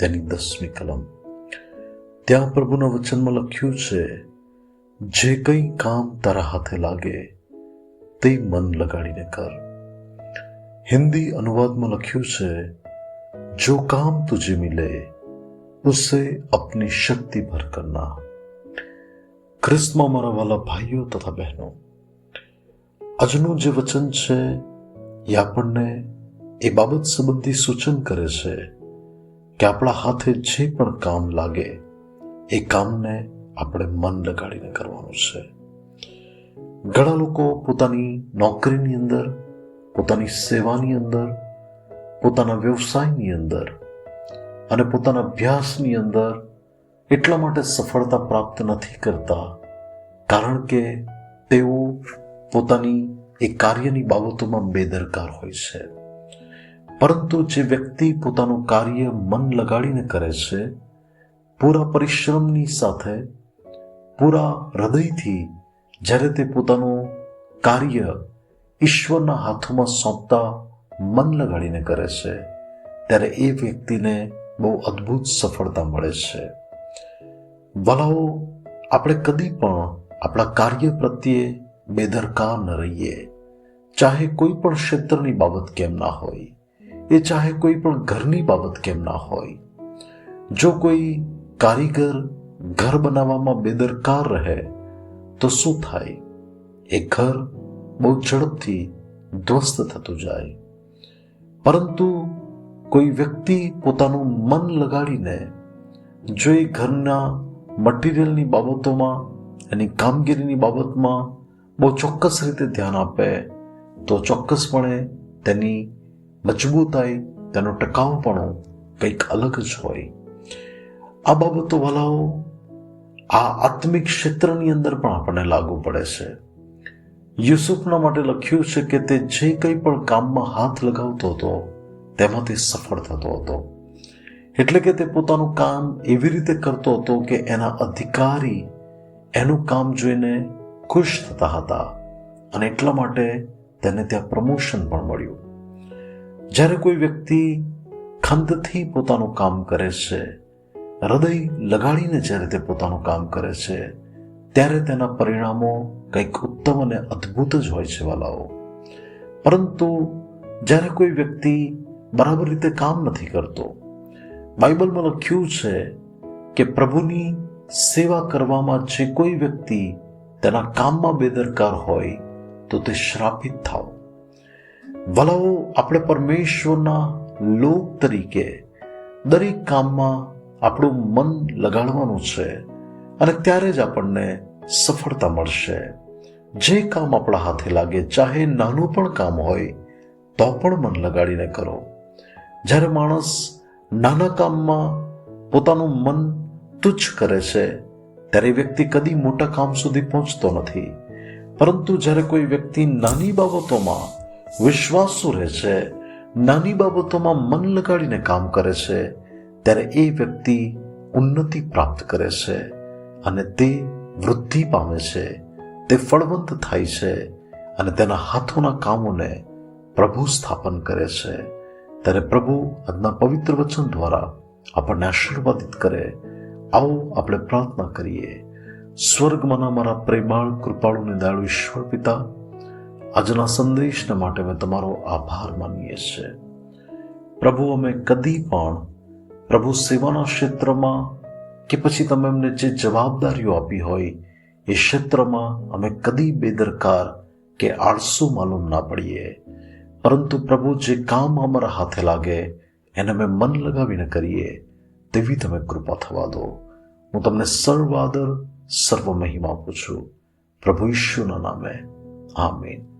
તેની દસમી કલમ. ત્યાં પ્રભુના વચનમાં લખ્યું છે, જે કંઈ કામ તારા હાથે લાગે, તે મન લગાડીને કર. હિન્દી અનુવાદમાં લખ્યું છે, જો કામ તુझे મિલે, ઉસે અપની શક્તિ ભર કરના. ખ્રિસ્તમાં મારા વાલા ભાઈઓ તથા બહેનો, આજનું જે વચન છે એ આપણને એ બાબત સંબંધી સૂચન કરે છે કે આપણા હાથે જે પણ કામ લાગે, એ કામને આપણે મન લગાડીને કરવાનું છે. ઘણા લોકો પોતાની નોકરીની અંદર, પોતાની સેવાની અંદર, પોતાના વ્યવસાયની અંદર અને પોતાના અભ્યાસની અંદર એટલા માટે સફળતા પ્રાપ્ત નથી કરતા, કારણ કે તેઓ પોતાની એ કાર્યની બાબતોમાં બેદરકાર હોય છે. પરંતુ જે વ્યક્તિ પોતાનું કાર્ય મન લગાડીને કરે છે, પૂરા પરિશ્રમની સાથે, પૂરા હૃદયથી જ્યારે તે પોતાનું કાર્ય ઈશ્વરના હાથોમાં સોંપતા મન લગાડીને કરે છે, ત્યારે એ વ્યક્તિને બહુ અદ્ભુત સફળતા મળે છે. વલાઓ આપણે કદી પણ આપણા કાર્ય પ્રત્યે બેદરકાર ન રહીએ, ચાહે કોઈ પણ ક્ષેત્રની બાબત કેમ ના હોય. એ ચાહે કોઈ પણ ઘરની બાબત કેમ ના હોય. જો કોઈ કારીગર ઘર બનાવવામાં બેદરકાર રહે, તો શું થાય? એ ઘર બહુ ઝડપથી ધ્વસ્ત થતું જાય. પરંતુ કોઈ વ્યક્તિ પોતાનું મન લગાડીને જો એ ઘરના મટીરિયલની બાબતોમાં, એની કામગીરીની બાબતમાં બહુ ચોક્કસ રીતે ધ્યાન આપે, તો ચોક્કસપણે તેની મજબૂતાઈ, તેનો ટકાઉપણું કંઈક અલગ જ હોય. આ બાબતો વાલાઓ આ આત્મિક ક્ષેત્રની અંદર પણ આપણને લાગુ પડે છે. યુસુફના માટે લખ્યું છે કે તે જે કંઈ પણ કામમાં હાથ લગાવતો હતો તેમાં તે સફળ થતો હતો. એટલે કે તે પોતાનું કામ એવી રીતે કરતો હતો કે એના અધિકારી એનું કામ જોઈને ખુશ થતા હતા અને એટલા માટે તેને ત્યાં પ્રમોશન પણ મળ્યું. જ્યારે કોઈ વ્યક્તિ ખંતથી પોતાનું કામ કરે છે, હૃદય લગાડીને જ્યારે તે પોતાનું કામ કરે છે, ત્યારે તેના પરિણામો કંઈક ઉત્તમ અને અદ્ભુત જ હોય છે વાલાઓ. પરંતુ જ્યારે કોઈ વ્યક્તિ બરાબર રીતે કામ નથી કરતો, બાઇબલમાં લખ્યું છે કે પ્રભુની સેવા કરવામાં જે કોઈ વ્યક્તિ તેના કામમાં બેદરકાર હોય, તો તે શ્રાપિત થાવ વલાઓ આપણે પરમેશ્વરના લોક તરીકે દરેક કામમાં આપણું મન લગાડવાનું છે અને ત્યારે જ આપણને સફળતા મળશે. જે કામ આપણા હાથે લાગે, ચાહે નાનું પણ કામ હોય, તો પણ મન લગાડીને કરો. જ્યારે માણસ નાના કામમાં પોતાનું મન તુચ્છ કરે છે, ત્યારે વ્યક્તિ કદી મોટા કામ સુધી પહોંચતો નથી. પરંતુ જ્યારે કોઈ વ્યક્તિ નાની બાબતોમાં વિશ્વાસુ રહે છે. નાની બાબતોમાં મન લગાડીને કામ કરે છે. ત્યારે એ વ્યક્તિ ઉન્નતિ પ્રાપ્ત કરે છે અને તે વૃદ્ધિ પામે છે. તે ફળવંત થાય છે અને તેના હાથોના કામોને પ્રભુ સ્થાપન કરે છે. ત્યારે પ્રભુ આજના પવિત્ર વચન દ્વારા આપણને આશીર્વાદિત કરે. આવો આપણે પ્રાર્થના કરીએ. સ્વર્ગમાંના મારા પ્રેમાળ કૃપાળુ ને દયાળુ ઈશ્વર પિતા આજના સંદેશને માટે અમે તમારો આભાર માનીએ છીએ. પ્રભુ, અમે કદી પણ પ્રભુ સેવાના ક્ષેત્રમાં કે પછી તમે અમને જે જવાબદારીઓ આપી હોય એ ક્ષેત્રમાં અમે કદી બેદરકાર કે આળસુ માલુમ ના પડીએ. પરંતુ પ્રભુ, જે કામ અમારા હાથે લાગે એને અમે મન લગાવીને કરીએ, તેવી તમે કૃપા થવા દો. હું તમને સર્વ આદર સર્વ મહિમા આપું છું. પ્રભુ ઈશ્વરના નામે. આમીન.